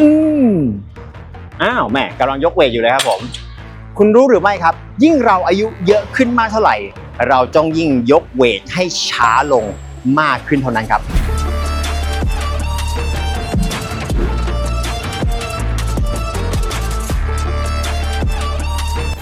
อืมอ้าวแม่กำลังยกเวทอยู่เลยครับผม คุณรู้หรือไม่ครับ ยิ่งเราอายุเยอะขึ้นมากเท่าไหร่ เราจ้องยิ่งยกเวทให้ช้าลงมากขึ้นเท่านั้นครับ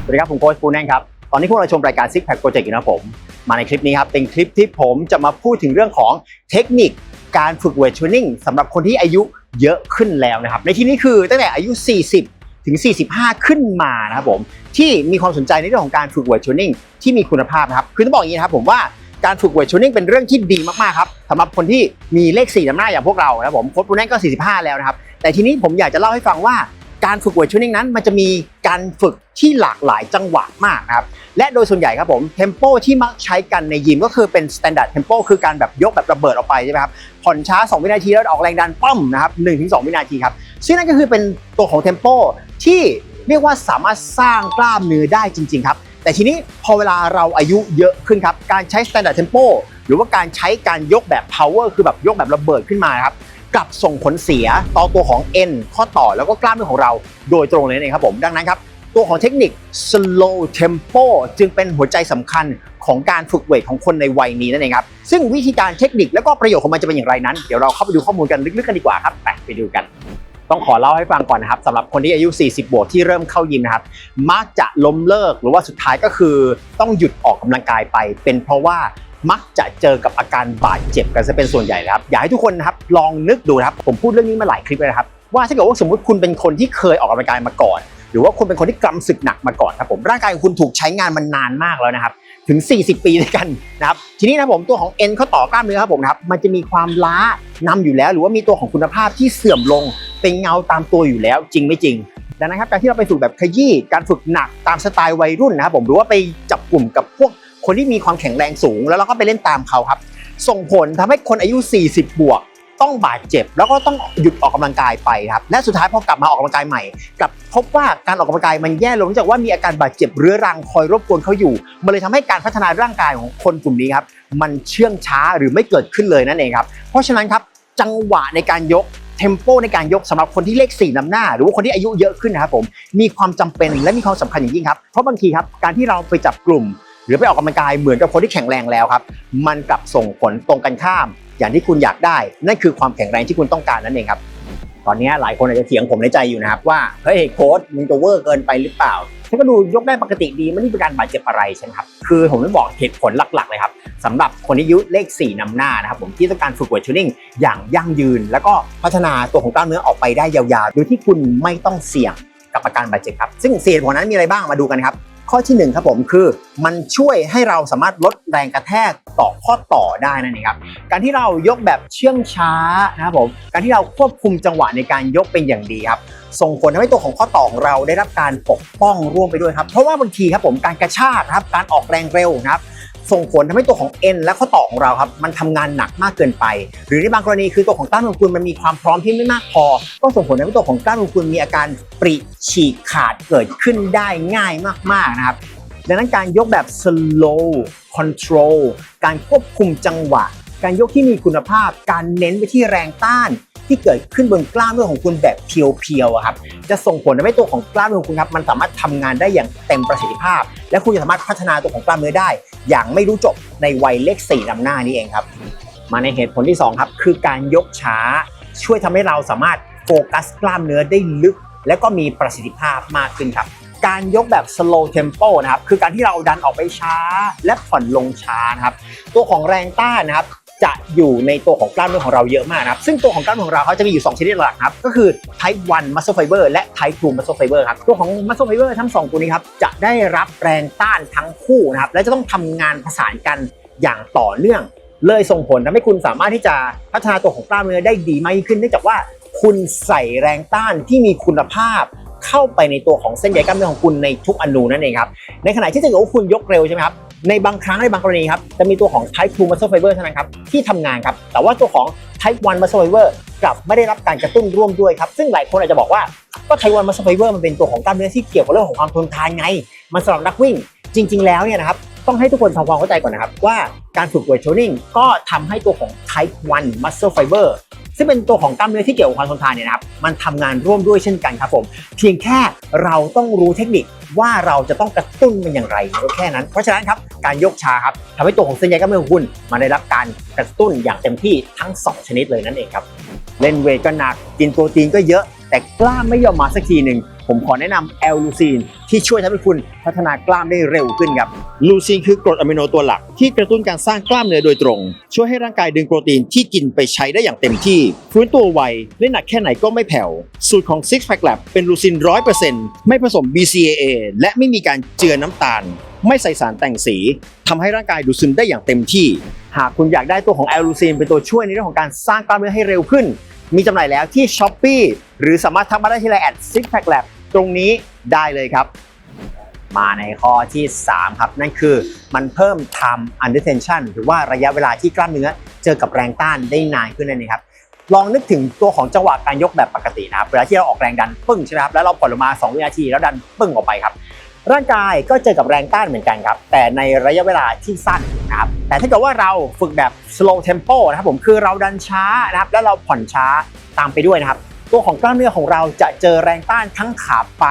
สวัสดีครับ ผมโค้ชปูแน่งครับ ตอนนี้พวกเราชมรายการ Six Pack Project อยู่นะผม มาในคลิปนี้ครับ เป็นคลิปที่ผมจะมาพูดถึงเรื่องของเทคนิคการฝึกเวทเทรนนิ่งสำหรับคนที่อายุเยอะขึ้นแล้วนะครับ ในที่นี้คือตั้งแต่อายุ 40 ถึง 45 ขึ้นมานะครับผม ที่มีความสนใจในเรื่องของการฝึกเวทเทรนนิ่งที่มีคุณภาพนะครับ คือต้องบอกอย่างนี้นะครับผมว่าการฝึกเวทเทรนนิ่งเป็นเรื่องที่ดีมากๆครับสำหรับคนที่มีเลข4นำหน้าอย่างพวกเรานะครับผมโค้ชปูแน่งก็ 45 แล้วนะครับ แต่ทีนี้ผมอยากจะเล่าให้ฟังว่า การฝึกเวทเทรนนิ่งนั้น มันจะมีการฝึกที่หลากหลายจังหวะมากนะครับ และโดยส่วนใหญ่ครับผมเทมโปที่มักใช้กันในยิมก็คือเป็น standard tempo คือการแบบยกแบบระเบิดออกไปใช่ไหมครับ ผ่อนช้า 2 วินาทีแล้วออกแรงดันปั้มนะครับ1-2วินาทีครับ ซึ่งนั่นก็คือเป็นตัวของเทมโปที่เรียกว่าสามารถสร้างกล้ามเนื้อได้จริง ๆ ครับ แต่ทีนี้พอเวลาเราอายุเยอะขึ้นครับ การใช้ standard tempo หรือว่าการใช้การยกแบบ power คือแบบยกแบบระเบิดขึ้นมาครับ กลับส่งผลเสียต่อตัวของเอ็นข้อต่อแล้วก็กล้ามเนื้อของเราโดยตรงเลยนั่ครับ ผมดังนั้นครับตัวของเทคนิค slow tempo จึงเป็นหัวใจสำคัญของการฝึกเวทของคนในวัยนี้นั่นเองครับ ซึ่งวิธีการเทคนิคแล้วก็ประโยชน์ของมันจะเป็นอย่างไรนั้น เดี๋ยวเราเข้าไปดูข้อมูลกันลึกๆกันดีกว่าครับไปไปดูกัน ต้องขอเล่าให้ฟังก่อนนะครับสำหรับคนที่อายุ 40 บวกที่เริ่มเข้ายิมนะครับ มักจะล้มเลิกหรือว่าสุดท้ายก็คือต้องหยุดออกกำลังกายไป เป็นเพราะว่า มักจะเจอกับอาการบาดเจ็บกันซะเป็นส่วนใหญ่นะครับ อยากให้ทุกคนนะครับลองนึกดูนะครับ ผมพูดเรื่องนี้มาหลายคลิปเลยนะครับ ว่าถ้าเกิดว่าสมมติคุณเป็นคนที่เคยออกกำลังกายมาก่อน หรือว่าคุณเป็นคนที่กำศึกหนักมาก่อนครับผมร่างกายของคุณถูกใช้งานมานานมากแล้วนะครับถึง 40 ปีด้วยกันนะครับทีนี้นะผมตัวของเอ็นข้อต่อกล้ามเนื้อครับผมนะครับมันจะมีความล้านำอยู่แล้ว หรือว่ามีตัวของคุณภาพที่เสื่อมลงเป็นเงาตามตัวอยู่แล้วจริงไม่จริงดังนั้นครับการที่เราไปฝึกแบบขยี้การฝึกหนักตามสไตล์วัยรุ่นนะครับผมหรือว่าไปจับกลุ่มกับพวก คนที่มีความแข็งแรงสูง แล้วเราก็ไปเล่นตามเขาครับ ส่งผลทำให้คนอายุ 40 บวก ต้องบาดเจ็บ แล้วก็ต้องหยุดออกกำลังกายไปครับและสุดท้ายพอกลับมาออกกำลังกายใหม่กลับพบว่าการออกกำลังกายมันแย่ลงจากว่ามีอาการบาดเจ็บเรื้อรังคอยรบกวนเขาอยู่มันเลยทำให้การพัฒนาร่างกายของคนกลุ่มนี้ครับมันเชื่องช้าหรือไม่เกิดขึ้นเลยนั่นเองครับเพราะฉะนั้นครับจังหวะในการยกเทมโปในการยกสำหรับคนที่เลข4นำหน้า หรือว่าคนที่อายุเยอะขึ้นนะครับผมมีความจำเป็นและมีความสำคัญอย่างยิ่งครับเพราะบางทีครับการที่เราไปจับกลุ่ม หรือไปออกกำลังกายเหมือนกับคนที่แข็งแรงแล้วครับ มันกลับส่งผลตรงกันข้าม อย่างที่คุณอยากได้ นั่นคือความแข็งแรงที่คุณต้องการนั่นเองครับ ตอนนี้หลายคนอาจจะเถียงผมในใจอยู่นะครับว่าเฮ้ยโค้ดมึงจะเวอร์เกินไปหรือเปล่าฉันก็ดูยกได้ปกติดีไม่ได้เป็นการบาดเจ็บอะไรใช่ไหมครับคือผมต้องบอกเหตุผลหลักๆเลยครับสำหรับคนที่อายุเลข 4นำหน้านะครับผมที่ต้องการฝึกเวทเทรนนิ่งอย่างยั่งยืน แล้วก็พัฒนาตัวของกล้ามเนื้อออกไปได้ยาวๆโดยที่คุณไม่ต้องเสี่ยงกับอาการบาดเจ็บครับ ซึ่งเหตุผลนั้นมีอะไรบ้างมาดูกันครับ ข้อที่หนึ่งครับผมคือมันช่วยให้เราสามารถลดแรงกระแทกต่อข้อต่อได้นั่นเองครับการที่เรายกแบบเชื่องช้านะครับผมการที่เราควบคุมจังหวะในการยกเป็นอย่างดีครับส่งผลทำให้ตัวของข้อต่อของเราได้รับการปกป้องร่วมไปด้วยครับเพราะว่าบางทีครับผมการกระชากครับการออกแรงเร็วนะครับ ส่งผลทำให้ตัวของเอ็นและข้อต่อของเราครับมันทำงานหนักมากเกินไป หรือในบางกรณีคือตัวของกล้ามเนื้อคุณมันมีความพร้อมที่ไม่มากพอ ก็ส่งผลทำให้ตัวของกล้ามเนื้อคุณมีอาการปริฉีกขาดเกิดขึ้นได้ง่ายมากๆนะครับดังนั้นการยกแบบ slow control การควบคุมจังหวะ การยกที่มีคุณภาพ การเน้นไปที่แรงต้านที่เกิดขึ้นบนกล้ามเนื้อของคุณแบบเพียวๆครับจะส่งผลทำให้ตัวของกล้ามเนื้อของคุณครับมันสามารถทำงานได้อย่างเต็มประสิทธิภาพ และคุณจะสามารถพัฒนาตัวของกล้ามเนื้อได้ อย่างไม่รู้จบในวัยเลข4นำหน้านี้เองครับ มาในเหตุผลที่สองครับคือการยกช้า ช่วยทำให้เราสามารถโฟกัสกล้ามเนื้อได้ลึก และก็มีประสิทธิภาพมากขึ้นครับการยกแบบ slow tempo นะครับ คือการที่เราดันออกไปช้าและผ่อนลงช้านะครับ ตัวของแรงต้านนะครับ จะอยู่ในตัวของกล้ามเนื้อของเราเยอะมากนะครับซึ่งตัวของกล้ามเนื้อของเราเขาจะมีอยู่ 2 ชนิดหลักครับก็คือ type 1 muscle fiber และ type 2 muscle fiber ครับตัวของ muscle fiber ทั้ง 2 ตัวนี้ครับจะได้รับแรงต้านทั้งคู่นะครับและจะต้องทำงานผสานกันอย่างต่อเนื่อง เลยส่งผลทำให้คุณสามารถที่จะพัฒนาตัวของกล้ามเนื้อได้ดีมากยิ่งขึ้นเนื่องจากว่าคุณใส่แรงต้านที่มีคุณภาพ เข้าไปในตัวของเส้นใยกล้ามเนื้อของคุณในทุกอนูนั่นเองครับในขณะที่ถ้าเกิดว่าคุณยกเร็วใช่ไหมครับในบางครั้งในบางกรณีครับจะมีตัวของ type 2 muscle fiber เท่านั้นครับที่ทำงานครับแต่ว่าตัวของ type 1 muscle fiber กลับไม่ได้รับการกระตุ้นร่วมด้วยครับซึ่งหลายคนอาจจะบอกว่าก็ type 1 muscle fiber มันเป็นตัวของกล้ามเนื้อที่เกี่ยวกับเรื่องของความทนทานไง มันสำหรับนักวิ่ง จริง ๆ แล้วเนี่ยนะครับต้องให้ทุกคนทำความเข้าใจก่อนนะครับว่าการฝึกเวทเทรนนิ่งก็ทำให้ตัวของ type 1 muscle fiber ซึ่งเป็นตัวของกล้ามเนื้อที่เกี่ยวกับความทนทานเนี่ยนะครับมันทำงานร่วมด้วยเช่นกันครับผมเพียงแค่เราต้องรู้เทคนิคว่าเราจะต้องกระตุ้นมันอย่างไรก็แค่นั้น เพราะฉะนั้นครับการยกชาครับทำให้ตัวของเส้นใยกล้ามเนื้อของคุณมาได้รับการกระตุ้นอย่างเต็มที่ทั้ง 2 ชนิดเลยนั่นเองครับเล่นเวทก็หนักกินโปรตีนก็เยอะ แต่กล้ามไม่ยอมมาสักทีหนึ่ง ผมขอแนะนำแอลลูซีนที่ช่วยทำให้คุณพัฒนากล้ามได้เร็วขึ้นครับลูซีนคือกรดอะมิโนตัวหลัก ที่กระตุ้นการสร้างกล้ามเนื้อโดยตรง ช่วยให้ร่างกายดึงโปรตีนที่กินไปใช้ได้อย่างเต็มที่ ฟื้นตัวไวเล่นหนักแค่ไหนก็ไม่แผ่ว สูตรของ Six Pack Lab เป็นลูซิน 100%ไม่ผสม BCAA และไม่มีการเจือน้ำตาล ไม่ใส่สารแต่งสีทำให้ร่างกายดูดซึมได้อย่างเต็มที่ หากคุณอยากได้ตัวของแอลลูซีนเป็นตัวช่วยในเรื่องของการสร้างกล้ามเนื้อให้เร็วขึ้น มีจำหน่ายแล้วที่ s h อ p e e หรือสามารถทักมาได้ที่ไลน์แอด Six Pack Lab ตรงนี้ได้เลยครับ มาในข้อที่ 3 ครับ นั่นคือมันเพิ่ม time under tension หรือว่าระยะเวลาที่กล้ามเนื้อเจอกับแรงต้านได้นานขึ้นนั่นเองครับลองนึกถึงตัวของจังหวะการยกแบบปกตินะครับเวลาที่เราออกแรงดันปึ้งใช่ไหมครับแล้วเราผ่อนลงมา 2 วินาทีแล้วดันปึ้งออกไปครับ ร่างกายก็เจอกับแรงต้านเหมือนกันครับ แต่ในระยะเวลาที่สั้นนะครับ แต่ถ้าเกิดว่าเราฝึกแบบ slow tempo นะครับผมคือเราดันช้านะครับ แล้วเราผ่อนช้าตามไปด้วยนะครับ ตัวของกล้ามเนื้อของเราจะเจอแรงต้านทั้งขาไป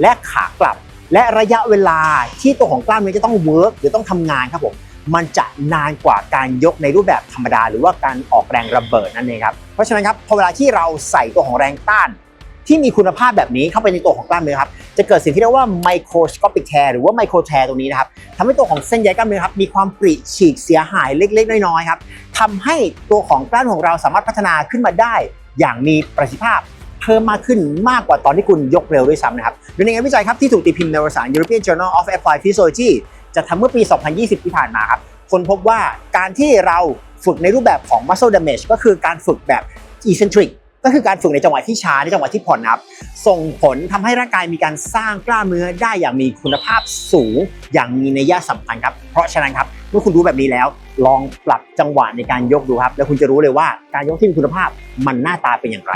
และขากลับ และระยะเวลาที่ตัวของกล้ามเนื้อจะต้องเวิร์กหรือต้องทำงานครับผมมันจะนานกว่าการยกในรูปแบบธรรมดา หรือว่าการออกแรงระเบิดนั่นเองครับ เพราะฉะนั้นครับพอเวลาที่เราใส่ตัวของแรงต้าน ที่มีคุณภาพแบบนี้เข้าไปในตัวของกล้ามเนื้อครับจะเกิดสิ่งที่เรียกว่า microscopic tear หรือว่า micro tear ตรงนี้นะครับทำให้ตัวของเส้นใยกล้ามเนื้อครับมีความปริฉีกเสียหายเล็ก ๆ น้อยๆครับทำให้ตัวของกล้ามของเราสามารถพัฒนาขึ้นมาได้ อย่างมีประสิทธิภาพเพิ่มมากขึ้นมากกว่าตอนที่คุณยกเร็วด้วยซ้ำนะครับโดยในงานวิจัยครับที่ถูกตีพิมพ์ในวารสาร European Journal of Applied Physiology จะทำเมื่อปี 2020 ที่ผ่านมาครับคนพบว่าการที่เราฝึกในรูปแบบของ muscle damage ก็คือการฝึกแบบ eccentric ก็คือการฝึกในจังหวะที่ช้าในจังหวะที่ผ่อนนะครับ ส่งผลทำให้ร่างกายมีการสร้างกล้ามเนื้อได้อย่างมีคุณภาพสูงอย่างมีนัยสำคัญครับ เพราะฉะนั้นครับเมื่อคุณรู้แบบนี้แล้ว ลองปรับจังหวะในการยกดูครับ แล้วคุณจะรู้เลยว่าการยกที่มีคุณภาพมันหน้าตาเป็นอย่างไร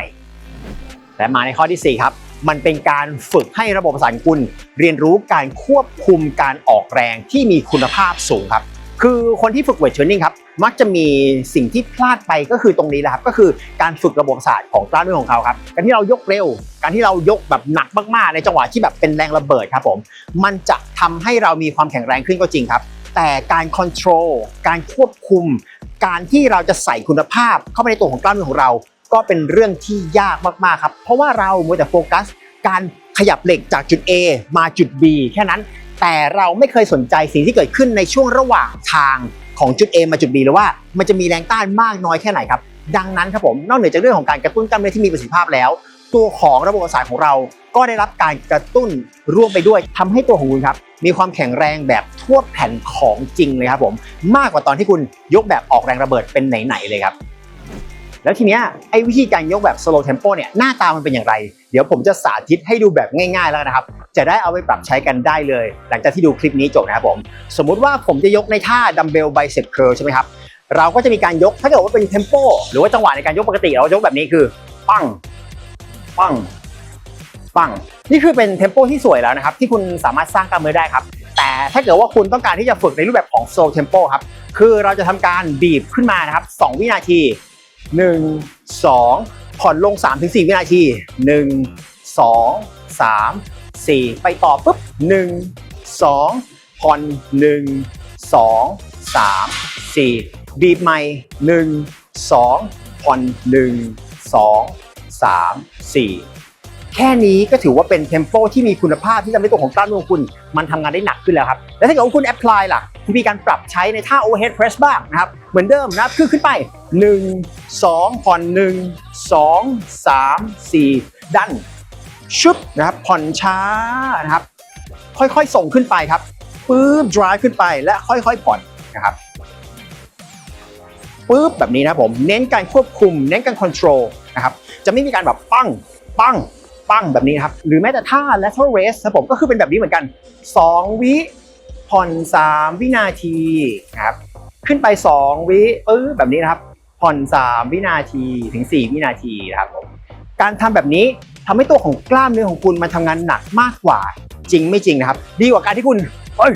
และมาในข้อที่ 4 ครับ มันเป็นการฝึกให้ระบบประสาทคุณเรียนรู้การควบคุมการออกแรงที่มีคุณภาพสูงครับ คือคนที่ฝึกเวทเทรนนิ่งครับมักจะมีสิ่งที่พลาดไปก็คือตรงนี้แหละครับก็คือการฝึกระบบประสาทของกล้ามเนื้อของเขาครับการที่เรายกเร็ว การที่เรายกแบบหนักมากๆ ในจังหวะที่แบบเป็นแรงระเบิดครับผมมันจะทำให้เรามีความแข็งแรงขึ้นก็จริงครับ แต่การคอนโทรลการควบคุม การที่เราจะใส่คุณภาพเข้าไปในตัวของกล้ามเนื้อของเรา ก็เป็นเรื่องที่ยากมากๆครับเพราะว่าเรามัวแต่โฟกัส การขยับเหล็กจากจุด A มาจุด B แค่นั้น แต่เราไม่เคยสนใจสิ่งที่เกิดขึ้นในช่วงระหว่างทางของจุด A มาจุด B หรือว่ามันจะมีแรงต้านมากน้อยแค่ไหนครับ ดังนั้นครับผมนอกเหนือจากเรื่องของการกระตุ้นกล้ามเนื้อที่มีประสิทธิภาพแล้ว ตัวของระบบประสาทของเราก็ได้รับการกระตุ้นร่วมไปด้วยทำให้ตัวของคุณครับมีความแข็งแรงแบบทั่วแผ่นของจริงเลยครับผมมากกว่าตอนที่คุณยกแบบออกแรงระเบิดเป็นไหนๆเลยครับ แล้วทีเนี้ยไอ้วิธีการยกแบบ slow tempo เนี่ยหน้าตามันเป็นอย่างไร เดี๋ยวผมจะสาธิตให้ดูแบบง่ายๆแล้วนะครับ จะได้เอาไปปรับใช้กันได้เลย หลังจากที่ดูคลิปนี้จบนะครับผม สมมุติว่าผมจะยกในท่าดัมเบลไบเซ็ปเคิลใช่ไหมครับเราก็จะมีการยกถ้าเกิดว่าเป็นเทมโปหรือว่าจังหวะในการยกปกติเรายกแบบนี้คือ ปังปังปังนี่คือเป็นเทมโปที่สวยแล้วนะครับ ที่คุณสามารถสร้างกล้ามเนื้อได้ครับ แต่ถ้าเกิดว่าคุณต้องการที่จะฝึกในรูปแบบของ slow tempo ครับคือเราจะทำการบีบขึ้นมานะครับ 2 วินาที 1 2 ผ่อนลง 3-4 วินาที 1 2 3 4 ไปต่อปุ๊บ 1 2 ผ่อน 1 2 3 4 บีบใหม่ 1 2 ผ่อน 1 2 3 4 แค่นี้ก็ถือว่าเป็นเทมโปที่มีคุณภาพที่ทำให้ตัวของกล้ามเนื้อของคุณ มันทำงานได้หนักขึ้นแล้วครับ แล้วถ้าเกิดว่าคุณแอพพลายล่ะ คุณมีการปรับใช้ในท่า overhead press บ้างนะครับ เหมือนเดิมนะครับคือขึ้นไป 1 2 ผ่อน 1 2 3 4 ดัน ชุบนะครับผ่อนช้านะครับ ค่อยๆ ส่งขึ้นไปครับปื๊บ drive ขึ้นไปและค่อยๆ ผ่อนนะครับปุ๊บแบบนี้นะผม เน้นการควบคุม เน้นการคอนโทรลนะครับ จะไม่มีการแบบปั้ง ปั้ง ปั้งแบบนี้ครับ หรือแม้แต่ท่า lateral raise ครับผมก็คือเป็นแบบนี้เหมือนกัน 2 วิผ่อน 3 วินาทีครับขึ้นไป 2 วิปึ๊บแบบนี้นะครับ ผ่อน 3 วินาทีถึง 4 วินาทีนะครับผมการทำแบบนี้ทำให้ตัวของกล้ามเนื้อของคุณมันทำงานหนักมากกว่าจริงไม่จริงนะครับ ดีกว่าการที่คุณเอ้ย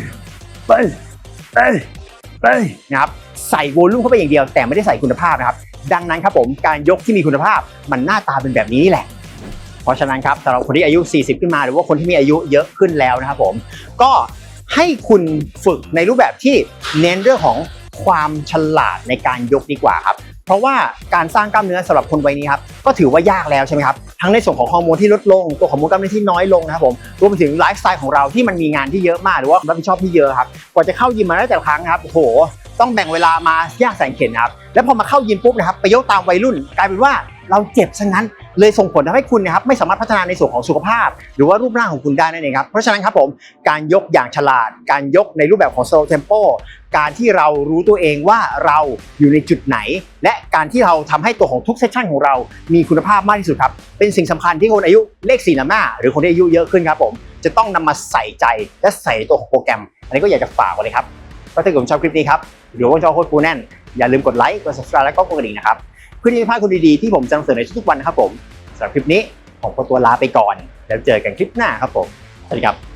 เอ้ยเอ้ยเอ้ยนะครับใส่โวลูมเข้าไปอย่างเดียว แต่ไม่ได้ใส่คุณภาพนะครับ ดังนั้นครับผมการยกที่มีคุณภาพมันหน้าตาเป็นแบบนี้นี่แหละ เพราะฉะนั้นครับสำหรับคนที่อายุ 40 ขึ้นมา หรือว่าคนที่มีอายุเยอะขึ้นแล้วนะครับผมก็ให้คุณฝึกในรูปแบบที่เน้นเรื่องของความฉลาดในการยกดีกว่าครับ เพราะว่าการสร้างกล้ามเนื้อสำหรับคนวัยนี้ครับก็ถือว่ายากแล้วใช่ไหมครับทั้งในส่วนของฮอร์โมนที่ลดลงตัวของมวลกล้ามเนื้อที่น้อยลงนะครับผมรวมไปถึงไลฟ์สไตล์ของเราที่มันมีงานที่เยอะมากหรือว่ารับผิดชอบที่เยอะครับกว่าจะเข้ายิมมาได้แต่ครั้งครับโอ้โหต้องแบ่งเวลามายากแสนเข็ญนะครับแล้วพอมาเข้ายิมปุ๊บนะครับไปยกตามวัยรุ่น กลายเป็นว่า เราเจ็บซะงั้น เลยส่งผลทำให้คุณนะครับไม่สามารถพัฒนาในส่วนของสุขภาพ หรือว่ารูปร่างของคุณได้นั่นเองครับเพราะฉะนั้นครับผมการยกอย่างฉลาด การยกในรูปแบบของ slow tempo การที่เรารู้ตัวเองว่าเราอยู่ในจุดไหน และการที่เราทำให้ตัวของทุกเซสชันของเรา มีคุณภาพมากที่สุดครับ เป็นสิ่งสำคัญที่คนอายุเลขสี่นำหน้า หรือคนที่อายุเยอะขึ้นครับผม จะต้องนำมาใส่ใจและใส่ตัวของโปรแกรม อันนี้ก็อยากจะฝากไว้เลยครับก็ถ้าเกิดคุณชอบคลิปนี้ครับหรือว่าชอบโค้ดปูแน่น อย่าลืมกดไลค์กด subscribe และก็กดกระดิ่งนะครับ เพื่อที่จะไม่พลาดคนดีๆที่ผมจะนำเสนอในทุกๆวันนะครับผมสำหรับคลิปนี้ผมขอตัวลาไปก่อน แล้วเจอกันคลิปหน้าครับผมสวัสดีครับ